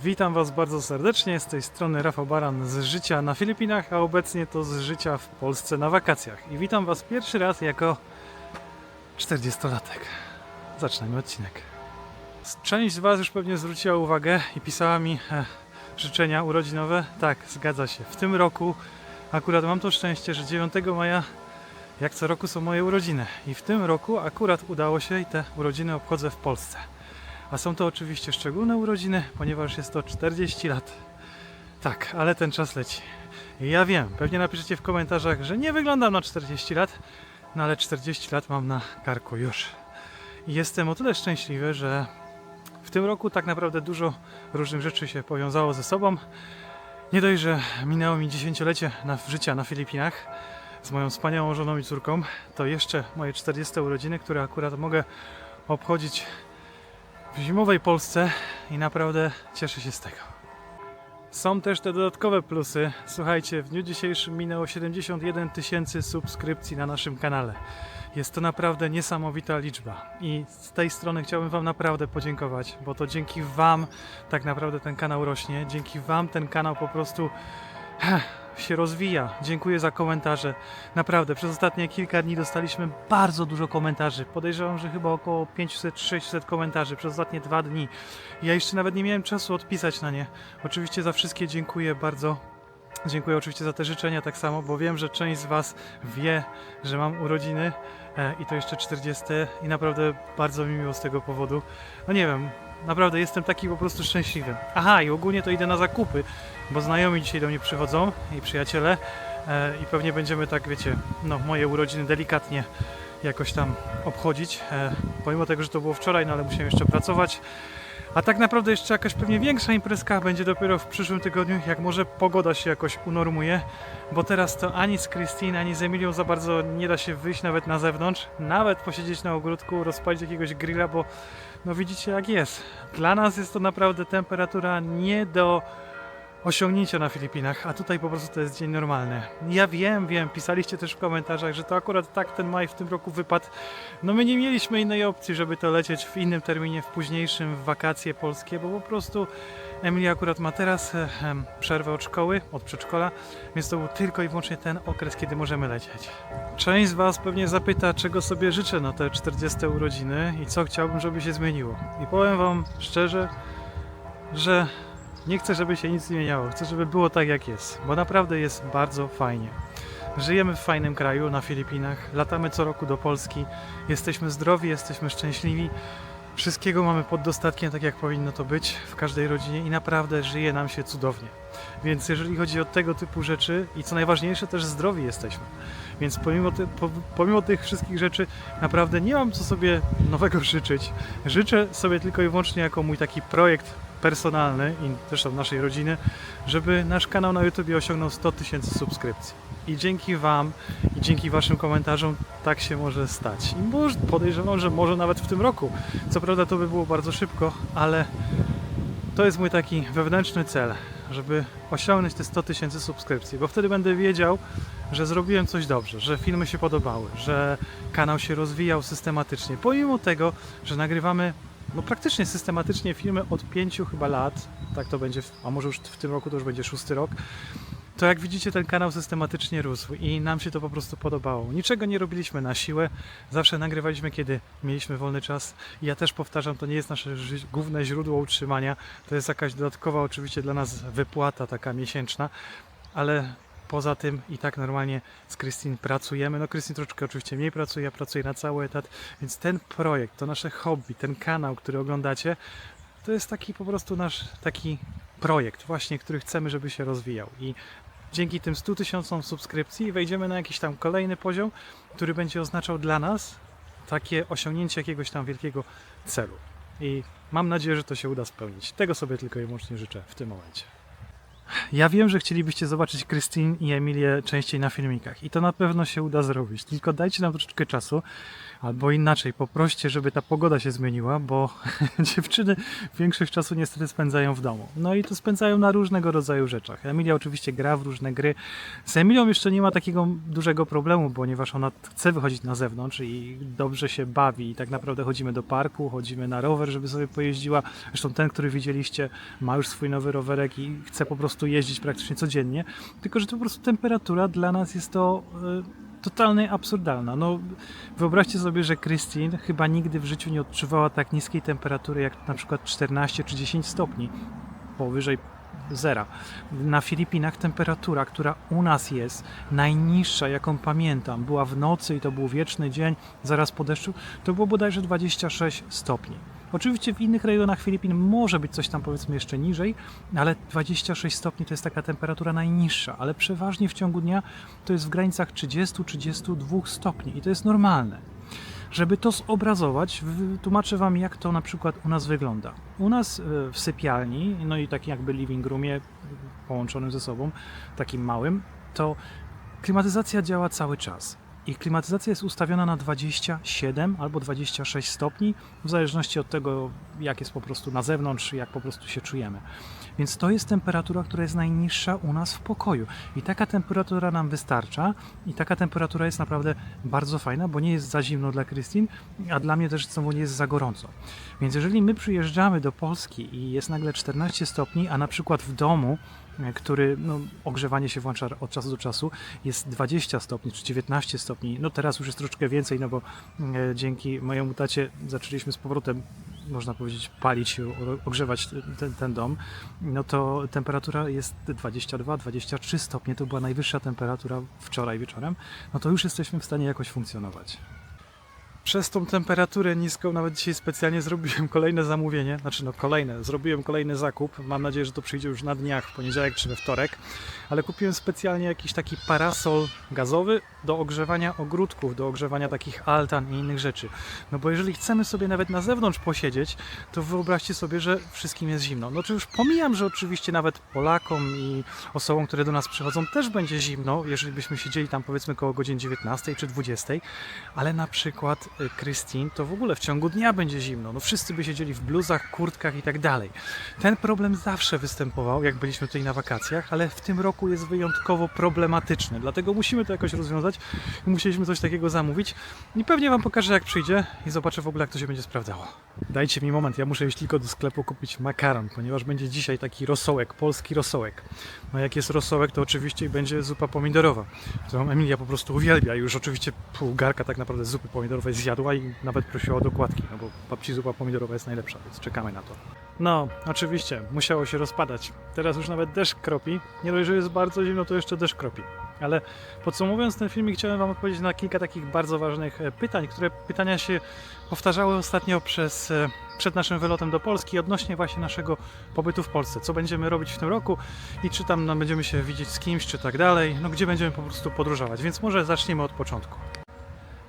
Witam Was bardzo serdecznie. Z tej strony Rafał Baran z życia na Filipinach, a obecnie to z życia w Polsce na wakacjach. I witam Was pierwszy raz jako 40-latek. Zaczynamy odcinek. Część z Was już pewnie zwróciła uwagę i pisała mi e, życzenia urodzinowe. Tak, zgadza się. W tym roku akurat mam to szczęście, że 9 maja jak co roku są moje urodziny. I w tym roku akurat udało się i te urodziny obchodzę w Polsce. A są to oczywiście szczególne urodziny, ponieważ jest to 40 lat. Tak, ale ten czas leci. Ja wiem, pewnie napiszecie w komentarzach, że nie wyglądam na 40 lat, no ale 40 lat mam na karku już. I jestem o tyle szczęśliwy, że w tym roku tak naprawdę dużo różnych rzeczy się powiązało ze sobą. Nie dość, że minęło mi dziesięciolecie na, życia na Filipinach z moją wspaniałą żoną i córką, to jeszcze moje 40 urodziny, które akurat mogę obchodzić w zimowej Polsce i naprawdę cieszę się z tego. Są też te dodatkowe plusy. Słuchajcie, w dniu dzisiejszym minęło 71 tysięcy subskrypcji na naszym kanale. Jest to naprawdę niesamowita liczba i z tej strony chciałbym Wam naprawdę podziękować, bo to dzięki Wam tak naprawdę ten kanał rośnie. Dzięki Wam ten kanał po prostu się rozwija. Dziękuję za komentarze. Naprawdę, przez ostatnie kilka dni dostaliśmy bardzo dużo komentarzy. Podejrzewam, że chyba około 500-600 komentarzy przez ostatnie dwa dni. Ja jeszcze nawet nie miałem czasu odpisać na nie. Oczywiście za wszystkie dziękuję bardzo. Dziękuję oczywiście za te życzenia tak samo, bo wiem, że część z Was wie, że mam urodziny e, i to jeszcze 40 i naprawdę bardzo mi miło z tego powodu. No nie wiem, naprawdę jestem taki po prostu szczęśliwy. Aha, i ogólnie to idę na zakupy, bo znajomi dzisiaj do mnie przychodzą i przyjaciele e, i pewnie będziemy tak, wiecie, no moje urodziny delikatnie jakoś tam obchodzić, e, pomimo tego, że to było wczoraj, no ale musiałem jeszcze pracować. A tak naprawdę jeszcze jakaś pewnie większa imprezka będzie dopiero w przyszłym tygodniu, jak może pogoda się jakoś unormuje, bo teraz to ani z Christine, ani z Emilią za bardzo nie da się wyjść nawet na zewnątrz, nawet posiedzieć na ogródku, rozpalić jakiegoś grilla, bo no widzicie jak jest. Dla nas jest to naprawdę temperatura nie do osiągnięcia na Filipinach, a tutaj po prostu to jest dzień normalny. Ja wiem, wiem, pisaliście też w komentarzach, że to akurat tak ten maj w tym roku wypadł. No my nie mieliśmy innej opcji, żeby to lecieć w innym terminie, w późniejszym, w wakacje polskie, bo po prostu Emilia akurat ma teraz e, przerwę od szkoły, od przedszkola, więc to był tylko i wyłącznie ten okres, kiedy możemy lecieć. Część z Was pewnie zapyta, czego sobie życzę na te 40 urodziny i co chciałbym, żeby się zmieniło. I powiem Wam szczerze, że nie chcę, żeby się nic zmieniało. Chcę, żeby było tak, jak jest, bo naprawdę jest bardzo fajnie. Żyjemy w fajnym kraju, na Filipinach, latamy co roku do Polski, jesteśmy zdrowi, jesteśmy szczęśliwi. Wszystkiego mamy pod dostatkiem, tak jak powinno to być w każdej rodzinie i naprawdę żyje nam się cudownie. Więc jeżeli chodzi o tego typu rzeczy i co najważniejsze, też zdrowi jesteśmy. Więc pomimo, po, pomimo tych wszystkich rzeczy, naprawdę nie mam co sobie nowego życzyć. Życzę sobie tylko i wyłącznie jako mój taki projekt personalny i zresztą naszej rodziny, żeby nasz kanał na YouTube osiągnął 100 tysięcy subskrypcji. I dzięki Wam i dzięki Waszym komentarzom tak się może stać. I może, podejrzewam, że może nawet w tym roku. Co prawda to by było bardzo szybko, ale to jest mój taki wewnętrzny cel, żeby osiągnąć te 100 tysięcy subskrypcji, bo wtedy będę wiedział, że zrobiłem coś dobrze, że filmy się podobały, że kanał się rozwijał systematycznie, pomimo tego, że nagrywamy no praktycznie systematycznie filmy od pięciu chyba lat, tak to będzie, a może już w tym roku to już będzie szósty rok, to jak widzicie ten kanał systematycznie rósł i nam się to po prostu podobało. Niczego nie robiliśmy na siłę, zawsze nagrywaliśmy kiedy mieliśmy wolny czas ja też powtarzam, to nie jest nasze główne źródło utrzymania, to jest jakaś dodatkowa oczywiście dla nas wypłata taka miesięczna, ale poza tym i tak normalnie z Christine pracujemy. No Christine troszeczkę oczywiście mniej pracuje, ja pracuję na cały etat, więc ten projekt, to nasze hobby, ten kanał, który oglądacie, to jest taki po prostu nasz taki projekt właśnie, który chcemy, żeby się rozwijał i dzięki tym 100 tysiącom subskrypcji wejdziemy na jakiś tam kolejny poziom, który będzie oznaczał dla nas takie osiągnięcie jakiegoś tam wielkiego celu. I mam nadzieję, że to się uda spełnić. Tego sobie tylko i wyłącznie życzę w tym momencie. Ja wiem, że chcielibyście zobaczyć Christine i Emilię częściej na filmikach i to na pewno się uda zrobić. Tylko dajcie nam troszeczkę czasu, albo inaczej, poproście, żeby ta pogoda się zmieniła, bo dziewczyny większość czasu niestety spędzają w domu. No i to spędzają na różnego rodzaju rzeczach. Emilia oczywiście gra w różne gry. Z Emilią jeszcze nie ma takiego dużego problemu, ponieważ ona chce wychodzić na zewnątrz i dobrze się bawi. I tak naprawdę chodzimy do parku, chodzimy na rower, żeby sobie pojeździła. Zresztą ten, który widzieliście, ma już swój nowy rowerek i chce po prostu jeździć praktycznie codziennie. Tylko, że to po prostu temperatura dla nas jest to e, totalnie absurdalna. No, wyobraźcie sobie, że Christine chyba nigdy w życiu nie odczuwała tak niskiej temperatury jak na przykład 14 czy 10 stopni powyżej zera. Na Filipinach temperatura, która u nas jest najniższa, jaką pamiętam, była w nocy i to był wieczny dzień, zaraz po deszczu, to było bodajże 26 stopni. Oczywiście w innych rejonach Filipin może być coś tam powiedzmy jeszcze niżej, ale 26 stopni to jest taka temperatura najniższa, ale przeważnie w ciągu dnia to jest w granicach 30-32 stopni i to jest normalne. Żeby to zobrazować, tłumaczę Wam, jak to na przykład u nas wygląda. U nas e, w sypialni, no i takim jakby living roomie połączonym ze sobą, takim małym, to klimatyzacja działa cały czas. I klimatyzacja jest ustawiona na 27 albo 26 stopni, w zależności od tego, jak jest po prostu na zewnątrz, jak po prostu się czujemy. Więc to jest temperatura, która jest najniższa u nas w pokoju. I taka temperatura nam wystarcza, i taka temperatura jest naprawdę bardzo fajna, bo nie jest za zimno dla Krystyn, a dla mnie też znowu nie jest za gorąco. Więc jeżeli my przyjeżdżamy do Polski i jest nagle 14 stopni, a na przykład w domu, który no, ogrzewanie się włącza od czasu do czasu, jest 20 stopni czy 19 stopni. No teraz już jest troszeczkę więcej, no bo e, dzięki mojemu tacie zaczęliśmy z powrotem, można powiedzieć, palić ogrzewać ten, ten dom. No to temperatura jest 22-23 stopnie, to była najwyższa temperatura wczoraj wieczorem. No to już jesteśmy w stanie jakoś funkcjonować. Przez tą temperaturę niską nawet dzisiaj specjalnie zrobiłem kolejne zamówienie, znaczy no kolejne, zrobiłem kolejny zakup. Mam nadzieję, że to przyjdzie już na dniach, w poniedziałek czy we wtorek, ale kupiłem specjalnie jakiś taki parasol gazowy do ogrzewania ogródków, do ogrzewania takich altan i innych rzeczy. No bo jeżeli chcemy sobie nawet na zewnątrz posiedzieć, to wyobraźcie sobie, że wszystkim jest zimno. No to już pomijam, że oczywiście nawet Polakom i osobom, które do nas przychodzą, też będzie zimno, jeżeli byśmy siedzieli tam powiedzmy koło godzin 19 czy 20, ale na przykład Christine to w ogóle w ciągu dnia będzie zimno. No wszyscy by siedzieli w bluzach, kurtkach i tak dalej. Ten problem zawsze występował, jak byliśmy tutaj na wakacjach, ale w tym roku jest wyjątkowo problematyczny, dlatego musimy to jakoś rozwiązać musieliśmy coś takiego zamówić i pewnie Wam pokażę jak przyjdzie i zobaczę w ogóle jak to się będzie sprawdzało. Dajcie mi moment, ja muszę iść tylko do sklepu kupić makaron, ponieważ będzie dzisiaj taki rosołek, polski rosołek. No jak jest rosołek, to oczywiście będzie zupa pomidorowa, którą Emilia po prostu uwielbia. Już oczywiście pół garka tak naprawdę zupy pomidorowej zjadła i nawet prosiła o dokładki, no bo babci zupa pomidorowa jest najlepsza, więc czekamy na to. No, oczywiście, musiało się rozpadać. Teraz już nawet deszcz kropi. Nie dość, że jest bardzo zimno, to jeszcze deszcz kropi. Ale podsumowując ten filmik, chciałem Wam odpowiedzieć na kilka takich bardzo ważnych e, pytań, które pytania się powtarzały ostatnio przez, e, przed naszym wylotem do Polski odnośnie właśnie naszego pobytu w Polsce. Co będziemy robić w tym roku i czy tam będziemy się widzieć z kimś, czy tak dalej. No gdzie będziemy po prostu podróżować. Więc może zaczniemy od początku.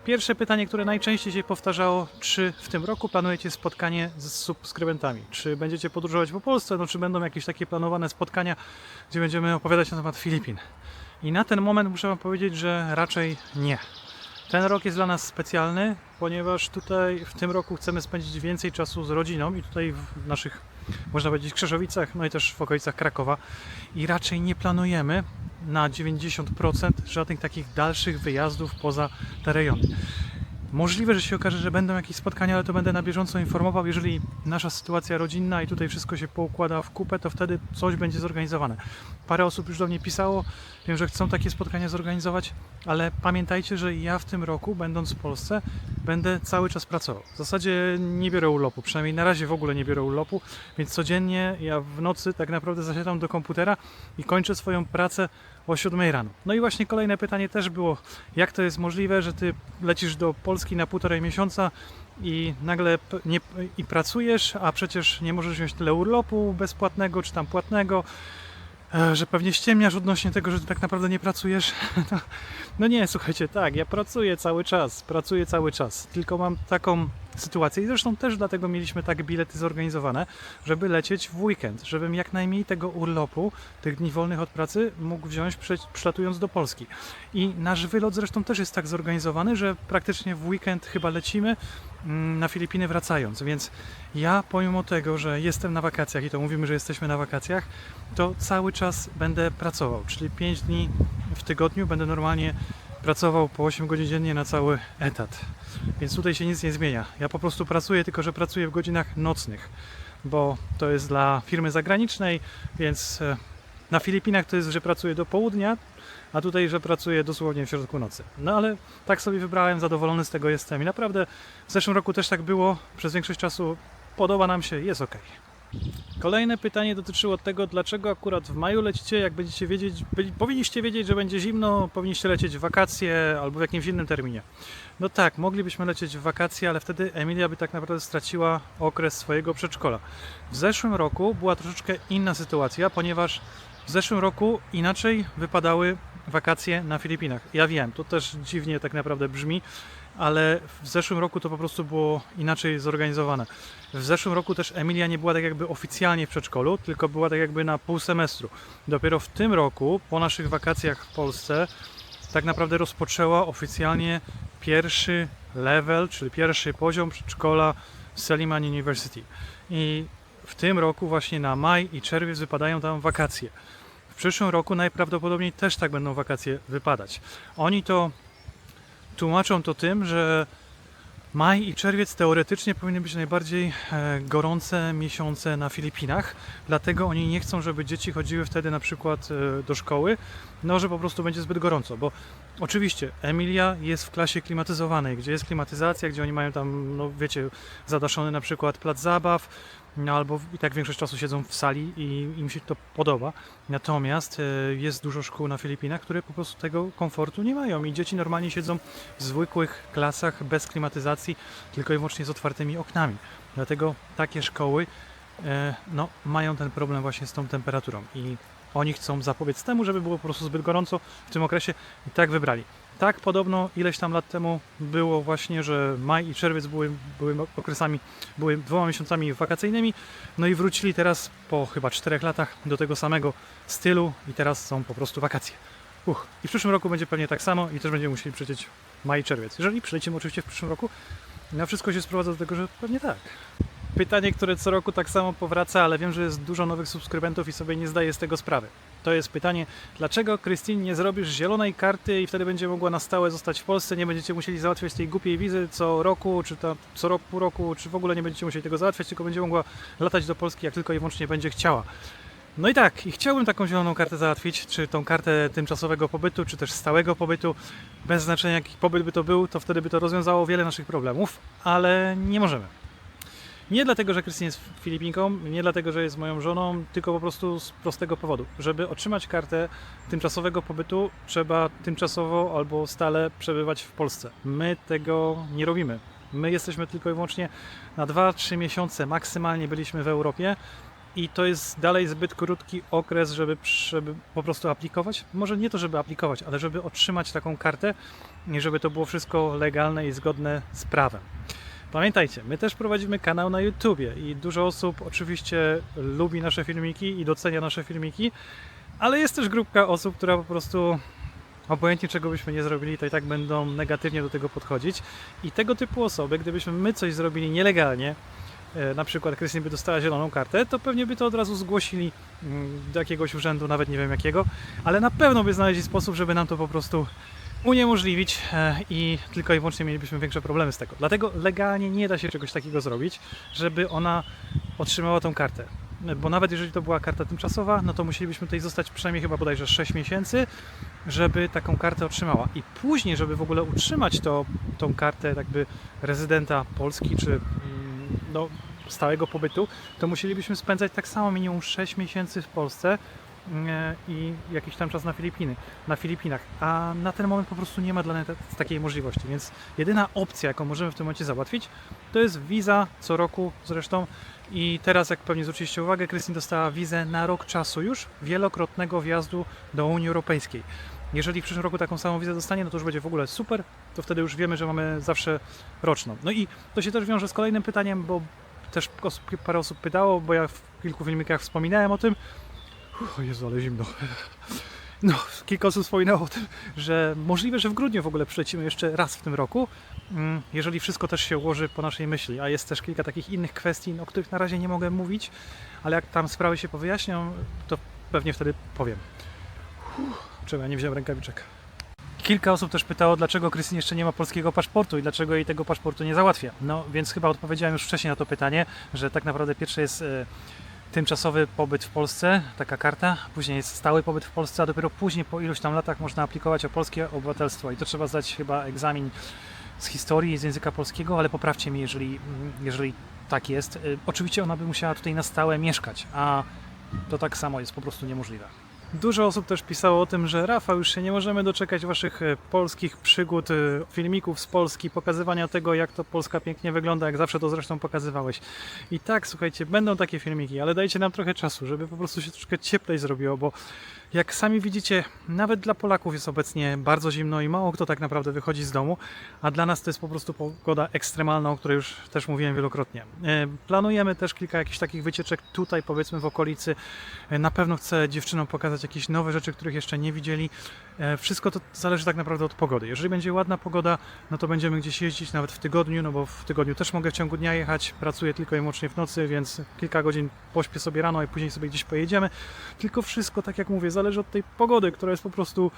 Pierwsze pytanie, które najczęściej się powtarzało, czy w tym roku planujecie spotkanie z subskrybentami? Czy będziecie podróżować po Polsce, no czy będą jakieś takie planowane spotkania, gdzie będziemy opowiadać na temat Filipin? I na ten moment muszę Wam powiedzieć, że raczej nie. Ten rok jest dla nas specjalny, ponieważ tutaj w tym roku chcemy spędzić więcej czasu z rodziną i tutaj w naszych, można powiedzieć, Krzeszowicach, no i też w okolicach Krakowa. I raczej nie planujemy na 90% żadnych takich dalszych wyjazdów poza te rejony. Możliwe, że się okaże, że będą jakieś spotkania, ale to będę na bieżąco informował. Jeżeli nasza sytuacja rodzinna i tutaj wszystko się poukłada w kupę, to wtedy coś będzie zorganizowane. Parę osób już do mnie pisało, wiem, że chcą takie spotkania zorganizować, ale pamiętajcie, że ja w tym roku, będąc w Polsce, będę cały czas pracował. W zasadzie nie biorę urlopu, przynajmniej na razie w ogóle nie biorę urlopu, więc codziennie ja w nocy tak naprawdę zasiadam do komputera i kończę swoją pracę o 7 rano. No i właśnie kolejne pytanie też było, jak to jest możliwe, że ty lecisz do Polski na półtorej miesiąca i nagle nie, i pracujesz, a przecież nie możesz wziąć tyle urlopu bezpłatnego czy tam płatnego, że pewnie ściemniasz odnośnie tego, że ty tak naprawdę nie pracujesz. No, no nie, słuchajcie, tak, ja pracuję cały czas, pracuję cały czas, tylko mam taką sytuację i zresztą też dlatego mieliśmy tak bilety zorganizowane, żeby lecieć w weekend, żebym jak najmniej tego urlopu, tych dni wolnych od pracy mógł wziąć prze- przylatując do Polski. I nasz wylot zresztą też jest tak zorganizowany, że praktycznie w weekend chyba lecimy na Filipiny wracając, więc ja pomimo tego, że jestem na wakacjach i to mówimy, że jesteśmy na wakacjach, to cały czas będę pracował, czyli 5 dni w tygodniu będę normalnie pracował po 8 godzin dziennie na cały etat. Więc tutaj się nic nie zmienia. Ja po prostu pracuję, tylko że pracuję w godzinach nocnych, bo to jest dla firmy zagranicznej, więc e, na Filipinach to jest, że pracuję do południa, a tutaj, że pracuję dosłownie w środku nocy. No ale tak sobie wybrałem, zadowolony z tego jestem i naprawdę w zeszłym roku też tak było, przez większość czasu podoba nam się, jest ok. Kolejne pytanie dotyczyło tego, dlaczego akurat w maju lecicie, jak będziecie wiedzieć, byli, powinniście wiedzieć, że będzie zimno, powinniście lecieć w wakacje albo w jakimś innym terminie. No tak, moglibyśmy lecieć w wakacje, ale wtedy Emilia by tak naprawdę straciła okres swojego przedszkola. W zeszłym roku była troszeczkę inna sytuacja, ponieważ w zeszłym roku inaczej wypadały wakacje na Filipinach. Ja wiem, to też dziwnie tak naprawdę brzmi, ale w zeszłym roku to po prostu było inaczej zorganizowane. W zeszłym roku też Emilia nie była tak jakby oficjalnie w przedszkolu, tylko była tak jakby na pół semestru. Dopiero w tym roku, po naszych wakacjach w Polsce, tak naprawdę rozpoczęła oficjalnie pierwszy level, czyli pierwszy poziom przedszkola w Seliman University. I w tym roku właśnie na maj i czerwiec wypadają tam wakacje. W przyszłym roku najprawdopodobniej też tak będą wakacje wypadać. Oni to tłumaczą to tym, że maj i czerwiec teoretycznie powinny być najbardziej e, gorące miesiące na Filipinach, dlatego oni nie chcą, żeby dzieci chodziły wtedy na przykład e, do szkoły, no że po prostu będzie zbyt gorąco, bo oczywiście Emilia jest w klasie klimatyzowanej, gdzie jest klimatyzacja, gdzie oni mają tam, no wiecie, zadaszony na przykład plac zabaw, no albo i tak większość czasu siedzą w sali i im się to podoba. Natomiast e, jest dużo szkół na Filipinach, które po prostu tego komfortu nie mają i dzieci normalnie siedzą w zwykłych klasach bez klimatyzacji, tylko i wyłącznie z otwartymi oknami. Dlatego takie szkoły e, no, mają ten problem właśnie z tą temperaturą i oni chcą zapobiec temu, żeby było po prostu zbyt gorąco w tym okresie i tak wybrali. Tak podobno ileś tam lat temu było właśnie, że maj i czerwiec były, były okresami, były dwoma miesiącami wakacyjnymi, no i wrócili teraz po chyba czterech latach do tego samego stylu i teraz są po prostu wakacje. Uch. I w przyszłym roku będzie pewnie tak samo i też będziemy musieli przecieć maj i czerwiec. Jeżeli przylecimy oczywiście w przyszłym roku, na wszystko się sprowadza do tego, że pewnie tak. Pytanie, które co roku tak samo powraca, ale wiem, że jest dużo nowych subskrybentów i sobie nie zdaję z tego sprawy. To jest pytanie, dlaczego Krystyn nie zrobisz zielonej karty i wtedy będzie mogła na stałe zostać w Polsce, nie będziecie musieli załatwiać tej głupiej wizy co roku, czy to co roku, pół roku, czy w ogóle nie będziecie musieli tego załatwiać, tylko będzie mogła latać do Polski jak tylko i wyłącznie będzie chciała. No i tak, i chciałbym taką zieloną kartę załatwić, czy tą kartę tymczasowego pobytu, czy też stałego pobytu, bez znaczenia jaki pobyt by to był, to wtedy by to rozwiązało wiele naszych problemów, ale nie możemy. Nie dlatego, że Krystyn jest Filipinką, nie dlatego, że jest moją żoną, tylko po prostu z prostego powodu. Żeby otrzymać kartę tymczasowego pobytu, trzeba tymczasowo albo stale przebywać w Polsce. My tego nie robimy. My jesteśmy tylko i wyłącznie na 2-3 miesiące maksymalnie byliśmy w Europie i to jest dalej zbyt krótki okres, żeby, żeby po prostu aplikować. Może nie to, żeby aplikować, ale żeby otrzymać taką kartę i żeby to było wszystko legalne i zgodne z prawem. Pamiętajcie, my też prowadzimy kanał na YouTubie i dużo osób oczywiście lubi nasze filmiki i docenia nasze filmiki, ale jest też grupka osób, która po prostu obojętnie czego byśmy nie zrobili, to i tak będą negatywnie do tego podchodzić. I tego typu osoby, gdybyśmy my coś zrobili nielegalnie, e, na przykład Krystyn by dostała zieloną kartę, to pewnie by to od razu zgłosili mm, do jakiegoś urzędu, nawet nie wiem jakiego, ale na pewno by znaleźli sposób, żeby nam to po prostu uniemożliwić e, i tylko i wyłącznie mielibyśmy większe problemy z tego. Dlatego legalnie nie da się czegoś takiego zrobić, żeby ona otrzymała tą kartę. Bo nawet jeżeli to była karta tymczasowa, no to musielibyśmy tutaj zostać przynajmniej chyba bodajże 6 miesięcy, żeby taką kartę otrzymała. I później, żeby w ogóle utrzymać to, tą kartę jakby rezydenta Polski, czy mm, no, stałego pobytu, to musielibyśmy spędzać tak samo minimum 6 miesięcy w Polsce, i jakiś tam czas na Filipiny, na Filipinach, a na ten moment po prostu nie ma dla nas takiej możliwości, więc jedyna opcja, jaką możemy w tym momencie załatwić, to jest wiza co roku zresztą i teraz, jak pewnie zwróciliście uwagę, Krystyn dostała wizę na rok czasu już, wielokrotnego wjazdu do Unii Europejskiej. Jeżeli w przyszłym roku taką samą wizę dostanie, no to już będzie w ogóle super, to wtedy już wiemy, że mamy zawsze roczną. No i to się też wiąże z kolejnym pytaniem, bo też osób, parę osób pytało, bo ja w kilku filmikach wspominałem o tym. O Jezu, ale zimno. No, kilka osób wspominało o tym, że możliwe, że w grudniu w ogóle przylecimy jeszcze raz w tym roku, mm, jeżeli wszystko też się ułoży po naszej myśli. A jest też kilka takich innych kwestii, o których na razie nie mogę mówić, ale jak tam sprawy się powyjaśnią, to pewnie wtedy powiem. Czemu ja nie wziąłem rękawiczek? Kilka osób też pytało, dlaczego Krystyn jeszcze nie ma polskiego paszportu i dlaczego jej tego paszportu nie załatwia. No więc chyba odpowiedziałem już wcześniej na to pytanie, że tak naprawdę pierwsze jest e, tymczasowy pobyt w Polsce, taka karta, później jest stały pobyt w Polsce, a dopiero później po iluś tam latach można aplikować o polskie obywatelstwo i to trzeba zdać chyba egzamin z historii, z języka polskiego, ale poprawcie mnie, jeżeli, jeżeli tak jest. Y, Oczywiście ona by musiała tutaj na stałe mieszkać, a to tak samo jest po prostu niemożliwe. Dużo osób też pisało o tym, że Rafa, już się nie możemy doczekać waszych e, polskich przygód, e, filmików z Polski, pokazywania tego, jak to Polska pięknie wygląda, jak zawsze to zresztą pokazywałeś. I tak, słuchajcie, będą takie filmiki, ale dajcie nam trochę czasu, żeby po prostu się troszkę cieplej zrobiło, bo jak sami widzicie, nawet dla Polaków jest obecnie bardzo zimno i mało kto tak naprawdę wychodzi z domu, a dla nas to jest po prostu pogoda ekstremalna, o której już też mówiłem wielokrotnie. E, Planujemy też kilka jakichś takich wycieczek tutaj, powiedzmy w okolicy. Na pewno chcę dziewczynom pokazać jakieś nowe rzeczy, których jeszcze nie widzieli. E, Wszystko to zależy tak naprawdę od pogody. Jeżeli będzie ładna pogoda, no to będziemy gdzieś jeździć nawet w tygodniu, no bo w tygodniu też mogę w ciągu dnia jechać. Pracuję tylko i wyłącznie w nocy, więc kilka godzin pośpię sobie rano i później sobie gdzieś pojedziemy. Tylko wszystko, tak jak mówię, zależy od tej pogody, która jest po prostu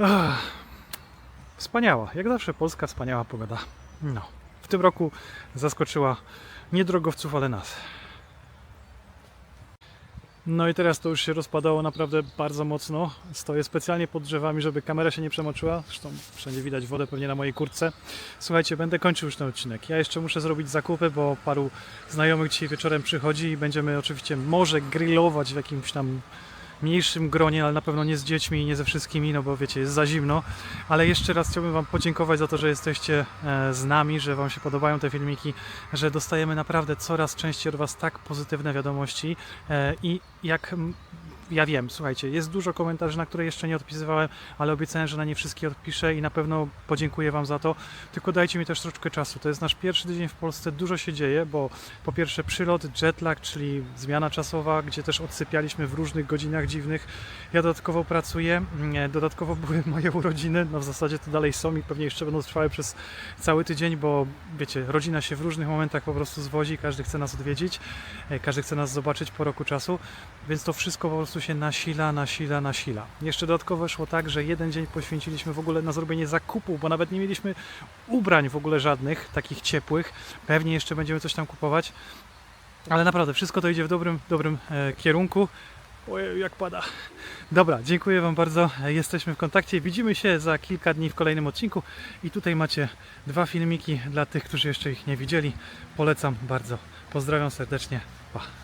ach, wspaniała. Jak zawsze Polska wspaniała pogoda. No. W tym roku zaskoczyła nie drogowców, ale nas. No i teraz to już się rozpadało naprawdę bardzo mocno. Stoję specjalnie pod drzewami, żeby kamera się nie przemoczyła. Zresztą wszędzie widać wodę pewnie na mojej kurtce. Słuchajcie, będę kończył już ten odcinek. Ja jeszcze muszę zrobić zakupy, bo paru znajomych dzisiaj wieczorem przychodzi i będziemy oczywiście może grillować w jakimś tam mniejszym gronie, ale na pewno nie z dziećmi i nie ze wszystkimi, no bo wiecie, jest za zimno. Ale jeszcze raz chciałbym Wam podziękować za to, że jesteście e, z nami, że Wam się podobają te filmiki, że dostajemy naprawdę coraz częściej od Was tak pozytywne wiadomości e, i jak ja wiem, słuchajcie, jest dużo komentarzy, na które jeszcze nie odpisywałem, ale obiecałem, że na nie wszystkie odpiszę i na pewno podziękuję Wam za to. Tylko dajcie mi też troszkę czasu. To jest nasz pierwszy tydzień w Polsce, dużo się dzieje, bo po pierwsze przylot, jetlag, czyli zmiana czasowa, gdzie też odsypialiśmy w różnych godzinach dziwnych. Ja dodatkowo pracuję, mm, dodatkowo były moje urodziny, no w zasadzie to dalej są i pewnie jeszcze będą trwały przez cały tydzień, bo wiecie, rodzina się w różnych momentach po prostu zwodzi, każdy chce nas odwiedzić, e, każdy chce nas zobaczyć po roku czasu, więc to wszystko po prostu się nasila, nasila, nasila. Jeszcze dodatkowo szło tak, że jeden dzień poświęciliśmy w ogóle na zrobienie zakupów, bo nawet nie mieliśmy ubrań w ogóle żadnych, takich ciepłych. Pewnie jeszcze będziemy coś tam kupować. Ale naprawdę, wszystko to idzie w dobrym, dobrym e, kierunku. Ojej, jak pada. Dobra, dziękuję Wam bardzo. Jesteśmy w kontakcie. Widzimy się za kilka dni w kolejnym odcinku. I tutaj macie dwa filmiki dla tych, którzy jeszcze ich nie widzieli. Polecam bardzo. Pozdrawiam serdecznie. Pa.